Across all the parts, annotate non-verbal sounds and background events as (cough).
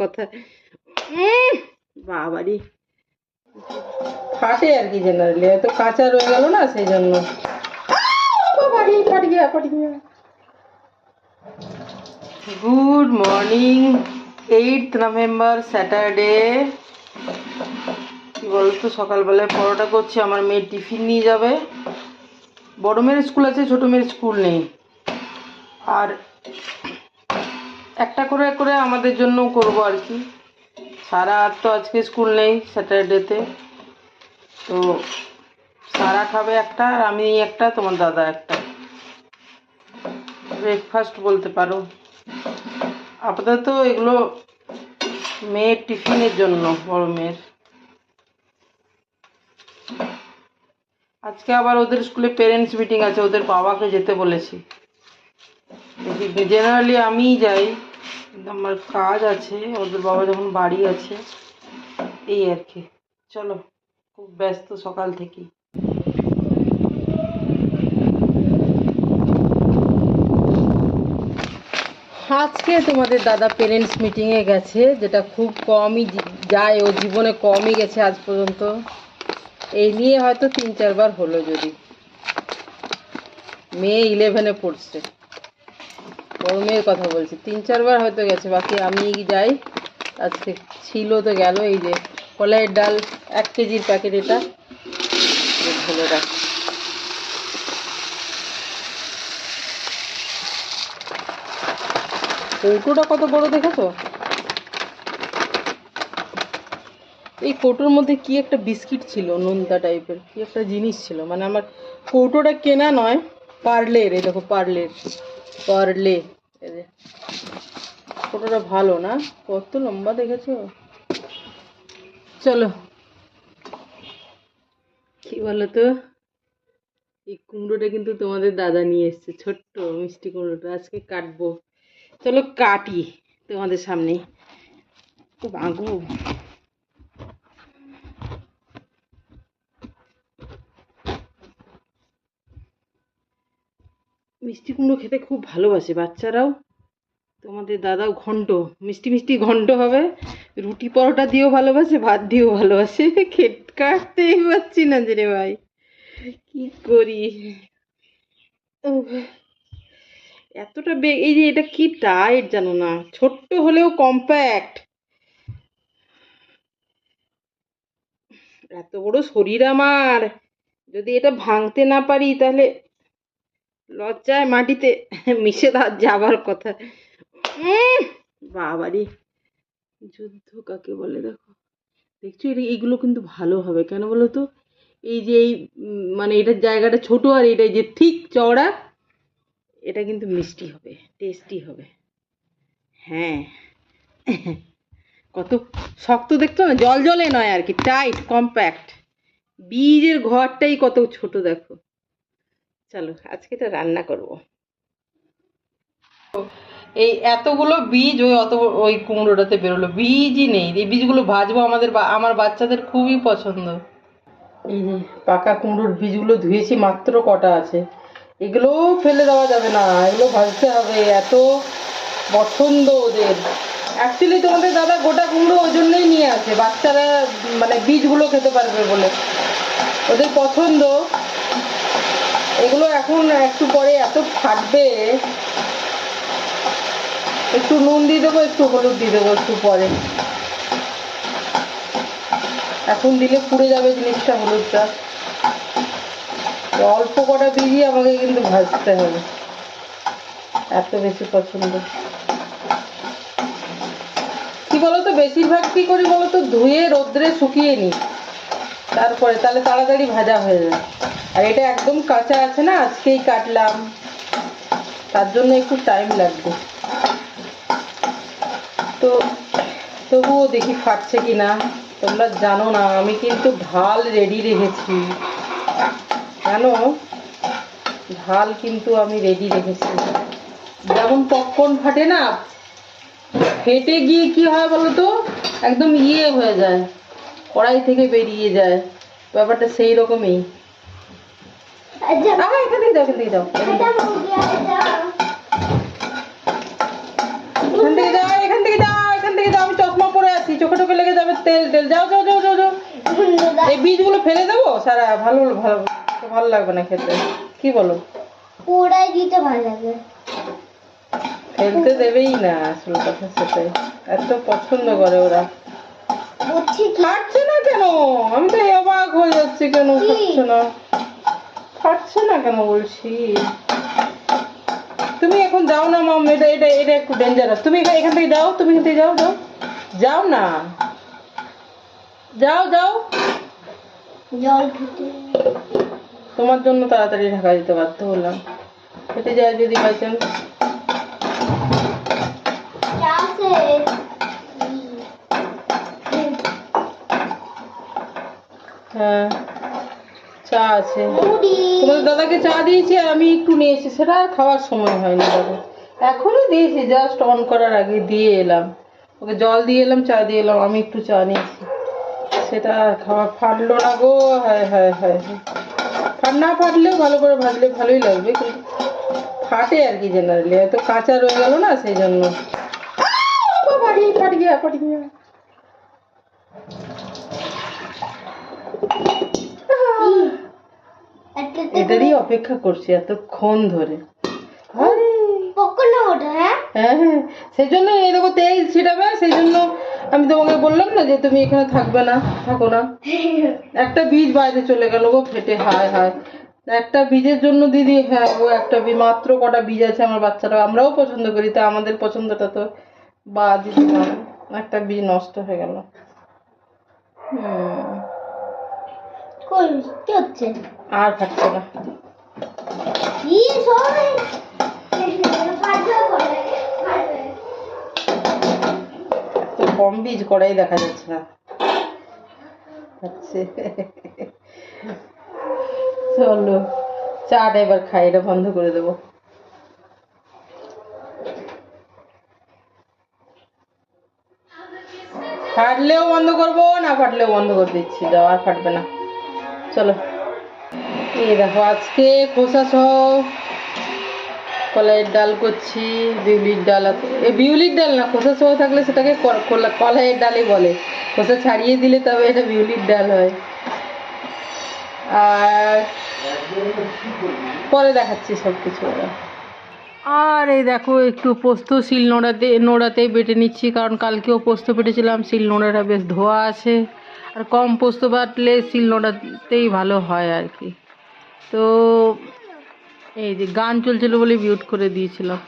কথা। বাবারি। ফাটে আর কি জেনারেলি হয়তো কাঁচা রয়ে গেল না সেই জন্য। Good morning eight November Saturday কি বলতো সকালবেলায় পরোটা করছি আমার মেয়ে টিফিন নিয়ে যাবে। বড় মেয়ের স্কুল আছে ছোট মেয়ের স্কুল নেই। আর একটা করে করে আমাদের জন্য করব আর কি। সারা আর তো আজকে স্কুল নেই স্যাটারডেতে। তো সারা খাবে একটা আর আমি একটা, তোমার দাদা একটা। ব্রেকফাস্ট বলতে পারো। আপাতত এগুলো মেয়ের টিফিনের জন্য, বড় মেয়ের। আজকে আবার ওদের স্কুলে পেরেন্টস মিটিং আছে, ওদের বাবাকে যেতে বলেছি। জেনারেলি আমিই যাই। কিন্তু আমার কাজ আছে, ওদের বাবা যখন বাড়ি আছে, এই আর কি। চলো, খুব ব্যস্ত সকাল থেকেই। আজকে তোমাদের দাদা পেরেন্টস মিটিংয়ে গেছে, যেটা খুব কমই যায়, ও জীবনে কমই গেছে আজ পর্যন্ত। এই নিয়ে হয়তো তিন চারবার হলো যদি। মেয়ে ইলেভেনে পড়ছে। মেয়ের কথা বলছি। তিন, চারবার হয়তো গেছে, বাকি আমি যাই। আজকে ছিল তো গেল, এই যে কলাইয়ের ডাল, এক কেজির প্যাকেট এটা। রাখ কৌটোটা কত বড় দেখেছ? এই কৌটোর মধ্যে কি একটা বিস্কিট ছিল, নোনতা টাইপের, কি একটা জিনিস ছিল। মানে আমার কৌটোটা কেনা নয়, পার্লের, এই দেখো পার্লের। পার্লে। যে ভালো না? কত লম্বা দেখেছ? চলো। কি বলো তো এই কুমড়োটা কিন্তু তোমাদের দাদা নিয়ে এসছে, ছোট্ট মিষ্টি কুমড়োটা। আজকে কাটবো। চলো কাটি তোমাদের সামনে। খুব আগুন। মিষ্টি কুমড়ো খেতে খুব ভালোবাসে। বাচ্চারাও, তোমাদের দাদাও ঘন্ট, মিষ্টি মিষ্টি ঘন্ট হবে। রুটি পরোটা দিয়েও ভালোবাসে, ভাত দিয়েও ভালোবাসে। (laughs) খেট কাটতেই পারছি না যে রে ভাই। কি করি? এতটা বে এই যে এটা কি টাইট জানো না? ছোট্ট হলেও কম্প্যাক্ট এত বড় শরীর আমার। যদি এটা ভাঙতে না পারি তাহলে লজ্জায় মাটিতে মিশে ধা- যাবার কথা বাবারে, যুদ্ধ কাকে বলে দেখো। দেখছ এইগুলো কিন্তু ভালো হবে। কেন বলো তো? এই যে এই মানে এটার জায়গাটা ছোট আর এটা যে ঠিক চওড়া, এটা কিন্তু মিষ্টি হবে টেস্টি হবে। হ্যাঁ। কত শক্ত দেখছ? না জল জলে নয় আর কি টাইট কম্প্যাক্ট বীজের ঘরটাই কত ছোট দেখো। চলো আজকে এটা রান্না করব। এই এতগুলো বীজ ওই অত, ওই কুমড়োটাতে বেরোলো, বীজই নেই। এই বীজগুলো ভাজবো আমাদের আমার বাচ্চাদের খুবই পছন্দ। পাকা কুমড়োর বীজগুলো ধুয়েছি, মাত্র কটা আছে। এগুলো ফেলে দেওয়া যাবে না, এগুলো ভাজতে হবে, এত পছন্দ ওদের। অ্যাকচুয়ালি তোমাদের দাদা গোটা কুমড়ো ওই জন্যই নিয়ে আসে, বাচ্চারা মানে বীজগুলো খেতে পারবে বলে। ওদের পছন্দ। এগুলো এখন একটু পরে এত ফাটবে। একটু নুন দিয়ে দেবো, একটু হলুদ দিয়ে দেবো একটু পরে। এখন দিলে পুড়ে যাবে জিনিসটা হলুদটা। অল্প কটা বীজই আমাকে কিন্তু ভাজতে হবে। এত বেশি পছন্দ। কি বলতো, বেশিরভাগ কি করি বলতো, ধুয়ে রোদ্রে শুকিয়ে নিই। তারপরে, তাহলে তাড়াতাড়ি ভাজা হয়ে যায়। আর এটা একদম কাঁচা আছে না, আজকেই কাটলাম। তার জন্য একটু টাইম লাগবে। তো তবুও দেখি ফাটছে কি না তোমরা জানো না, আমি কিন্তু ঢাল রেডি রেখেছি। জানো? ঢাল কিন্তু আমি রেডি রেখেছি। যেমন পপকর্ন ফাটে না, ফেটে গিয়ে কি হয় বলো তো একদম ইয়ে হয়ে যায়, কড়াই থেকে বেরিয়ে যায়। ব্যাপারটা সেই রকমই। আহ, এখান থেকে এখান থেকে এখান থেকে যাও এখান থেকে এখান থেকে যাও এখান থেকে যাও আমি তেল তেল। যাও যাও যাও যাও যাও। এই বীজগুলো ফেলে দেবো? সারা ভালো ভালো ভালো লাগবে না খেতে। কি বলো? পোড়াই দিতে ভালো লাগে। ফেলতে দেবেই না আসল কথা সেটাই। এত পছন্দ করে ওরা। না কেন? আমি তো অবাক হয়ে যাচ্ছি কেন না। ফাটছে না কেন বলছি? তুমি এখন যাও না মাম এটা এটা এটা একটু ডেঞ্জারাস তুমি এখান থেকে যাও তুমি এখান থেকে যাও যাও। যাও না। যাও যাও। তোমার জন্য তাড়াতাড়ি ঢাকা দিতে বাধ্য হলাম। ফেটে যায় যদি বাই চান্স হ্যাঁ। চা আছে। তোমাদের দাদাকে চা দিয়েছি আর আমি একটু নিয়েছি সেটা আর খাওয়ার সময় হয়নি দাদা। এখনই দিয়েছি জাস্ট অন করার আগে দিয়ে এলাম। ওকে জল দিয়ে এলাম চা দিয়ে এলাম আমি একটু চা নিয়েছি। সেটা খাওয়া ফাটলো না গো হ্যাঁ হ্যাঁ হ্যাঁ হায়। ফাট না ফাটলেও ভালো করে ভাজলে ভালোই লাগবে কিন্তু ফাটে আর কি জেনারেলি এত কাঁচা রয়ে গেল না সেই জন্য। আহ, বাড়ি ফাট গিয়া ফাট গিয়া একটা এটারই অপেক্ষা করছি এতক্ষণ ধরে। হ্যাঁ? হ্যাঁ হ্যাঁ। সেই জন্য এই দেখো তেল ছিটাবে সেই জন্য আমি তোমাকে বললাম না যে তুমি এখানে থাকবে না থাকো না। (laughs) একটা বীজ বাইরে চলে গেল গো ফেটে হায় হায়। একটা বীজের জন্য দিদি হ্যাঁ ও একটা বীজ মাত্র কটা বীজ আছে আমার বাচ্চারা আমরাও পছন্দ করি তা আমাদের পছন্দটা তো। বাদ দিলাম একটা বীজ নষ্ট হয়ে গেল। হুম। কই? কি হচ্ছে? আর খাচ্ছে না। কি সবাই কম বীজ করাই দেখা যাচ্ছে না। আচ্ছা চলো চাটা এবার খাই এটা বন্ধ করে দেবো। ফাটলেও বন্ধ করব না ফাটলেও বন্ধ করে দিচ্ছি যাও আর ফাটবে না। চলো। এই দেখো, আজকে খোসা সহ কলাইয়ের ডাল করছি, বিউলির ডাল এই বিউলির ডাল না, খোসা সহ থাকলে সেটাকে কলা- কলাইয়ের ডালই বলে। খোসা ছাড়িয়ে দিলে তবে এটা বিউলির ডাল হয়। আর পরে দেখাচ্ছি সব কিছু ওরা আর এই দেখো, একটু পোস্ত শিল নোড়াতে, নোড়াতেই বেটে নিচ্ছি, কারণ কালকেও পোস্ত বেটেছিলাম শিল নোড়াটা বেশ ধোয়া আছে। আর কম পোস্ত বাটলে শিল নোড়াতেই ভালো হয় আর কি। তো এই যে গান চলছিল বলে মিউট করে দিয়েছিলাম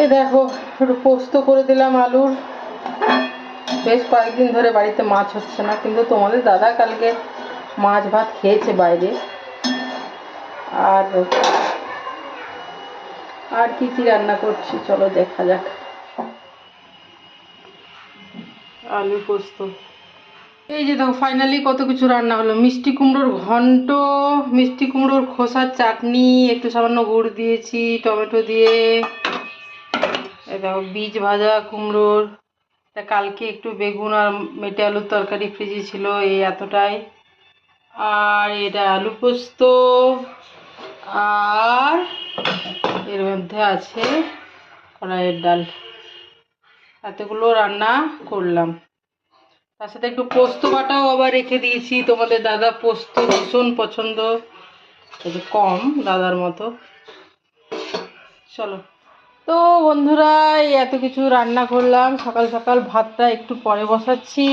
এই দেখো একটু পোস্ত করে দিলাম আলুর। বেশ কয়েকদিন ধরে বাড়িতে মাছ হচ্ছে না কিন্তু তোমাদের দাদা কালকে মাছ ভাত খেয়েছে বাইরে। আর আর কি কি রান্না করছি চলো দেখা যাক। আলু পোস্ত। এই যে দেখো ফাইনালি কত কিছু রান্না হলো। মিষ্টি কুমড়োর ঘন্ট, মিষ্টি কুমড়োর খোসার চাটনি, একটু সামান্য গুড় দিয়েছি, টমেটো দিয়ে। এই দেখো, বীজ ভাজা কুমড়োর। তা কালকে একটু বেগুন আর মেটে আলুর তরকারি ফ্রিজে ছিল, এই এতটাই। আর এটা আলু পোস্ত। আর এর মধ্যে আছে কড়াইয়ের ডাল। এতগুলো রান্না করলাম। তার সাথে একটু পোস্ত বাটাও আবার রেখে দিয়েছি। তোমাদের দাদা পোস্ত ভীষণ পছন্দ। একটু কম দাদার মতো। চলো। তো বন্ধুরা, এই এত কিছু রান্না করলাম। সকাল সকাল ভাতটা একটু পরে বসাচ্ছি।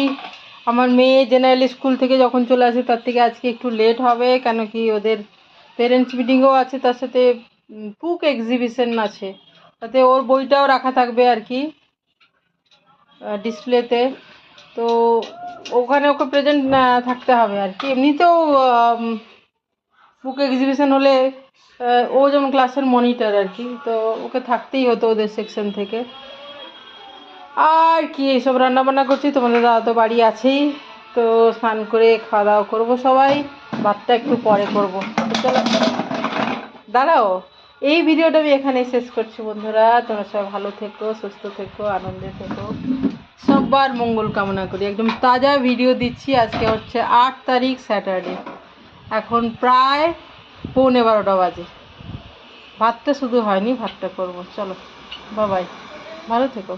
আমার মেয়ে জেনারেল স্কুল থেকে যখন চলে আসে, তার থেকে আজকে একটু লেট হবে। কেন কি ওদের পেরেন্টস মিটিংও আছে, তার সাথে বুক এক্সিবিশন আছে। তাতে ওর বইটাও রাখা থাকবে আর কি ডিসপ্লেতে তো ওখানে ওকে প্রেজেন্ট থাকতে হবে আর কি। এমনিতেও বুক এক্সিবিশন হলে ও যেমন ক্লাসের মনিটর আর কি, তো ওকে থাকতেই হতো ওদের সেকশন থেকে। আর কি, এইসব রান্নাবান্না করছি। তোমাদের দাদা তো বাড়ি আছেই। তো স্নান করে খাওয়া দাওয়া করব সবাই। ভাতটা একটু পরে করব। দাঁড়াও। এই ভিডিওটা আমি এখানেই শেষ করছি বন্ধুরা। তোমরা সবাই ভালো থেকো, সুস্থ থেকো, আনন্দে থেকো। সবার মঙ্গল কামনা করি। একদম তাজা ভিডিও দিচ্ছি। আজকে হচ্ছে আট তারিখ স্যাটারডে এখন প্রায় পৌনে বারোটা বাজে। ভাতটা শুধু হয়নি, ভাতটা করব। চলো বাবাই ভালো থেকো।